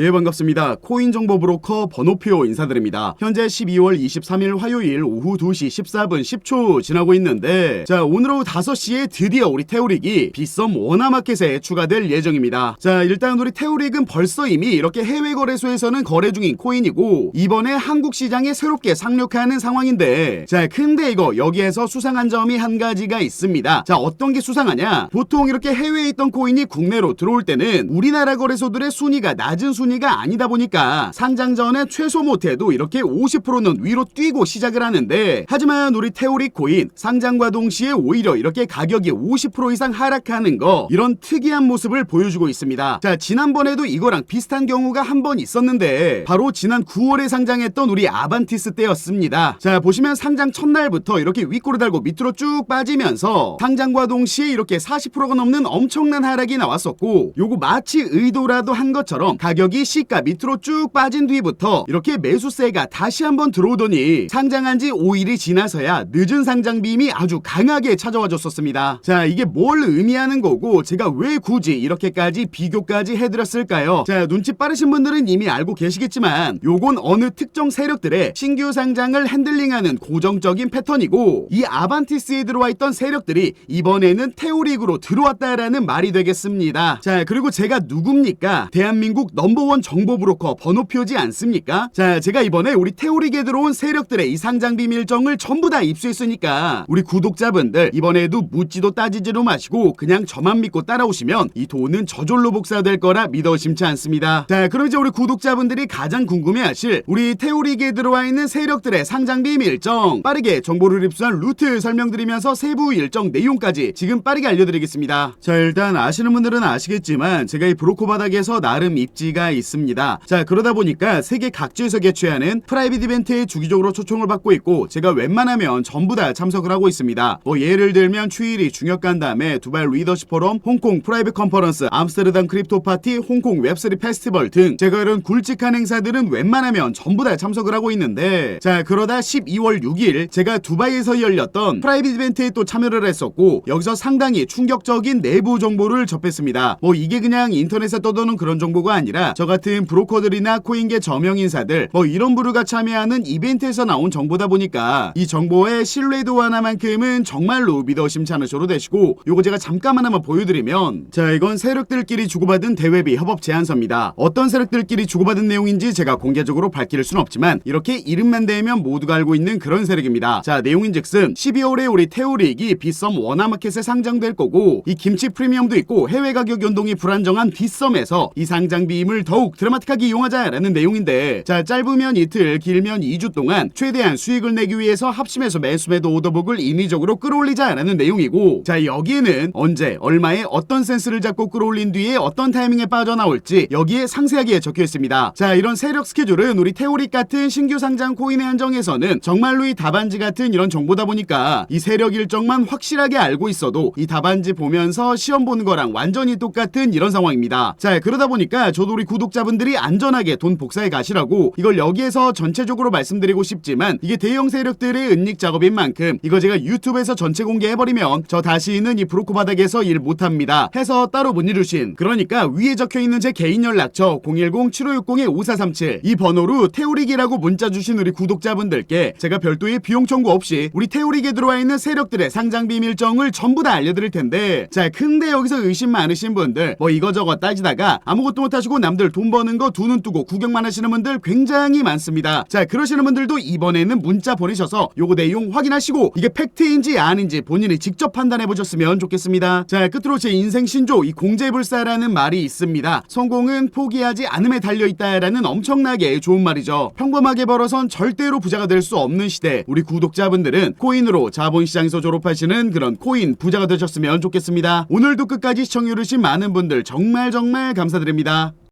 예 반갑습니다. 코인 정보 브로커 번호표 인사드립니다. 현재 12월 23일 화요일 오후 2시 14분 10초 지나고 있는데 자 오늘 오후 5시에 드디어 우리 태우릭이 빗썸 원화마켓에 추가될 예정입니다. 자 일단 우리 태우릭은 벌써 이미 이렇게 해외 거래소에서는 거래 중인 코인이고 이번에 한국 시장에 새롭게 상륙하는 상황인데 자 근데 이거 여기에서 수상한 점이 한 가지가 있습니다. 자 어떤 게 수상하냐? 보통 이렇게 해외에 있던 코인이 국내로 들어올 때는 우리나라 거래소들의 순위가 낮은 순위 가 아니다 보니까 상장 전에 최소 못해도 이렇게 50%는 위로 뛰고 시작을 하는데 하지만 우리 테오리 코인 상장과 동시에 오히려 이렇게 가격이 50% 이상 하락하는 거 이런 특이한 모습을 보여주고 있습니다. 자 지난번에도 이거랑 비슷한 경우가 한 번 있었는데 바로 지난 9월에 상장했던 우리 아반티스 때였습니다. 자 보시면 상장 첫날부터 이렇게 윗골을 달고 밑으로 쭉 빠지면서 상장과 동시에 이렇게 40%가 넘는 엄청난 하락이 나왔었고 요거 마치 의도라도 한 것처럼 가격 이 시가 밑으로 쭉 빠진 뒤부터 이렇게 매수세가 다시 한번 들어오더니 상장한 지 5일이 지나서야 늦은 상장 빔이 아주 강하게 찾아와 줬었습니다. 자 이게 뭘 의미하는 거고 제가 왜 굳이 이렇게까지 비교까지 해드렸을까요? 자 눈치 빠르신 분들은 이미 알고 계시겠지만 요건 어느 특정 세력들의 신규 상장을 핸들링하는 고정적인 패턴이고 이 아반티스에 들어와 있던 세력들이 이번에는 테오릭으로 들어왔다라는 말이 되겠습니다. 자 그리고 제가 누굽니까? 대한민국 넘버 원 정보 브로커 번호 표지 않습니까? 자 제가 이번에 우리 테오릭에 들어온 세력들의 이 상장 비 밀정을 전부 다 입수했으니까 우리 구독자분들 이번에도 묻지도 따지지도 마시고 그냥 저만 믿고 따라오시면 이 돈은 저절로 복사될 거라 믿어 심치 않습니다. 자 그럼 이제 우리 구독자분들이 가장 궁금해하실 우리 테오릭에 들어와 있는 세력들의 상장 비 밀정 빠르게 정보를 입수한 루트 설명드리면서 세부 일정 내용까지 지금 빠르게 알려드리겠습니다. 자 일단 아시는 분들은 아시겠지만 제가 이 브로커 바닥에서 나름 입지가 있습니다. 자 그러다 보니까 세계 각지에서 개최하는 프라이빗 이벤트에 주기적으로 초청을 받고 있고 제가 웬만하면 전부 다 참석을 하고 있습니다. 뭐 예를 들면 추일이 중역 간담회, 두발 리더십 포럼, 홍콩 프라이빗 컨퍼런스, 암스테르담 크립토 파티, 홍콩 웹3 페스티벌 등 제가 이런 굵직한 행사들은 웬만하면 전부 다 참석을 하고 있는데 자 그러다 12월 6일 제가 두바이에서 열렸던 프라이빗 이벤트에 또 참여를 했었고 여기서 상당히 충격적인 내부 정보를 접했습니다. 뭐 이게 그냥 인터넷에 떠도는 그런 정보가 아니라 저 같은 브로커들이나 코인계 저명 인사들 뭐 이런 부류가 참여하는 이벤트에서 나온 정보다 보니까 이 정보의 신뢰도 하나만큼은 정말로 믿어 심치 않으셔도 되시고 요거 제가 잠깐 하나만 보여드리면 자 이건 세력들끼리 주고받은 대회비 협업 제안서입니다. 어떤 세력들끼리 주고받은 내용인지 제가 공개적으로 밝힐 순 없지만 이렇게 이름만 대면 모두가 알고 있는 그런 세력입니다. 자 내용인즉슨 12월에 우리 테오릭이 빗썸 원화마켓에 상장될 거고 이 김치 프리미엄도 있고 해외 가격 연동이 불안정한 빗썸에서 이 상장 비임을 더욱 드라마틱하게 이용하자라는 내용인데 자 짧으면 이틀 길면 2주 동안 최대한 수익을 내기 위해서 합심해서 매수매도 오더북을 인위적으로 끌어올리자라는 내용이고 자 여기에는 언제 얼마에 어떤 센스를 잡고 끌어올린 뒤에 어떤 타이밍에 빠져나올지 여기에 상세하게 적혀 있습니다. 자 이런 세력 스케줄은 우리 테오릭 같은 신규 상장 코인에 한정해서는 정말로 이 답안지 같은 이런 정보다 보니까 이 세력 일정만 확실하게 알고 있어도 이 답안지 보면서 시험 보는 거랑 완전히 똑같은 이런 상황입니다. 자 그러다 보니까 저도 우리 구독 자분들이 안전하게 돈 복사해 가시라고 이걸 여기에서 전체적으로 말씀드리고 싶지만 이게 대형 세력들의 은닉 작업인 만큼 이거 제가 유튜브에서 전체 공개해버리면 저 다시는 이 브로커 바닥에서 일 못합니다. 해서 따로 문의주신 그러니까 위에 적혀있는 제 개인 연락처 010-7560-5437 이 번호로 태우릭이라고 문자 주신 우리 구독자분들께 제가 별도의 비용 청구 없이 우리 태우릭에 들어와 있는 세력들의 상장 비밀정을 전부 다 알려드릴 텐데 자 근데 여기서 의심 많으신 분들 뭐 이거저거 따지다가 아무것도 못하시고 남들 돈 버는 거 두 눈 뜨고 구경만 하시는 분들 굉장히 많습니다. 자 그러시는 분들도 이번에는 문자 보내셔서 요거 내용 확인하시고 이게 팩트인지 아닌지 본인이 직접 판단해 보셨으면 좋겠습니다. 자 끝으로 제 인생 신조 이 공제불사라는 말이 있습니다. 성공은 포기하지 않음에 달려 있다라는 엄청나게 좋은 말이죠. 평범하게 벌어선 절대로 부자가 될 수 없는 시대. 우리 구독자분들은 코인으로 자본시장에서 졸업하시는 그런 코인 부자가 되셨으면 좋겠습니다. 오늘도 끝까지 시청해주신 많은 분들 정말 정말 감사드립니다.